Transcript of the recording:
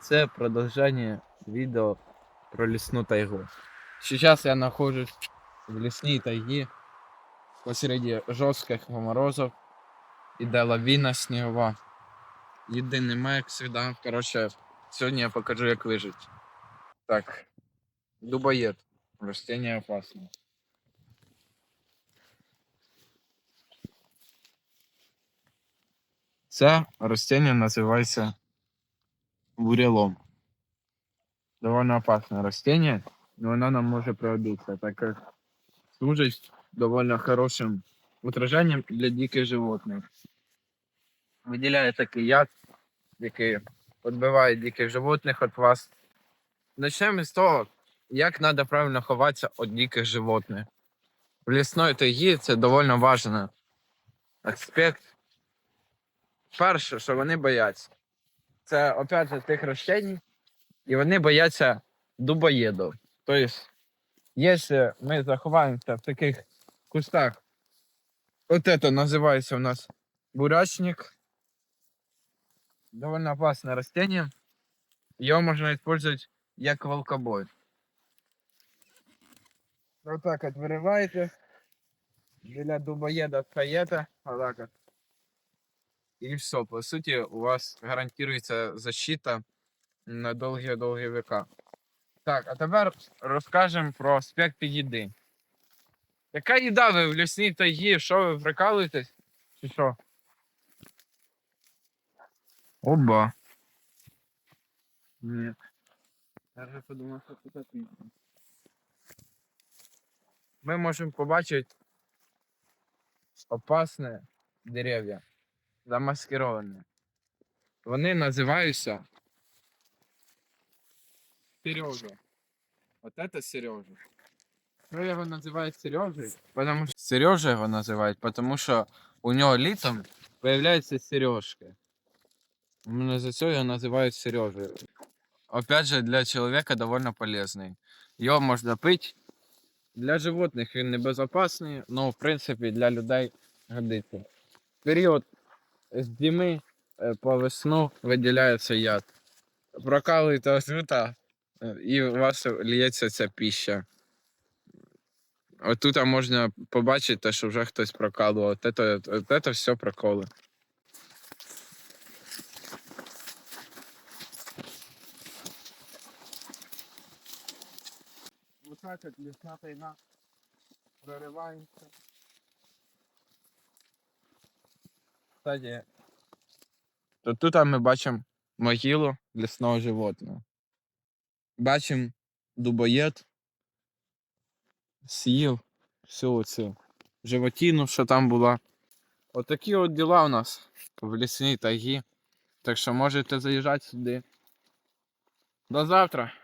Це продовження відео про лісну тайгу. Сейчас я нахожусь в лісній тайгі посреди жорстких морозів. Іде лавіна снігова. Єдиний як завжди. Коротше, сьогодні я покажу, як вижити. Так. Дубоєд. Растение опасне. Це растение називається бурелом. Довольно опасне растение, но оно нам може пригодитися, так как служить довольно хорошим отражением для диких животних. Виділяє такий яд, який відбиває диких животних від вас. Почнемо з того, як треба правильно ховатися від диких животних. В лісної тайгі це доволі важливий аспект. Перше, що вони бояться, це опять же тих растень, і вони бояться дубоєдів. Тобто, якщо ми заховаємося в таких кустах, от це називається у нас бурячник. Довольно опасное растение. Его можно использовать як волкобой. Вот так вот вырываете. Для дубоеда встаєте. Вот так вот. И все. По сути, у вас гарантируется защита на довгі-довгі века. Так, а тепер розкажемо про аспекти їди. Яка їда ви в лісній тайгі? Що ви прикалуєтесь? Чи що? Оба. Нет. Я вже подумав, що тут отлично. Ми можемо побачити опасне дерев'я, замаскироване. Вони називаються Сережа. Вот это Сережа. Ну, його називають Сережею, потому що Сережа його називають, тому що у нього літом появляються сережки. Именно за все его называют Сережей. Опять же, для человека довольно полезный. Его можно пить. Для животних він небезопасний, но в принципі для людей годиться. В період з зими е, по весну виділяється яд. Прокалуєте освіта, і у вас лється ця піща. Отут можна побачити, що вже хтось прокалував. От це, все проколи. Вот так вот лесна проривається. Кстати, то тут ми бачимо могилу лісного животного. Бачимо дубоєд, з'їв всю цю животину, що там була. Отакі от діла у нас в лісній тайгі. Так що можете заїжджати сюди. До завтра.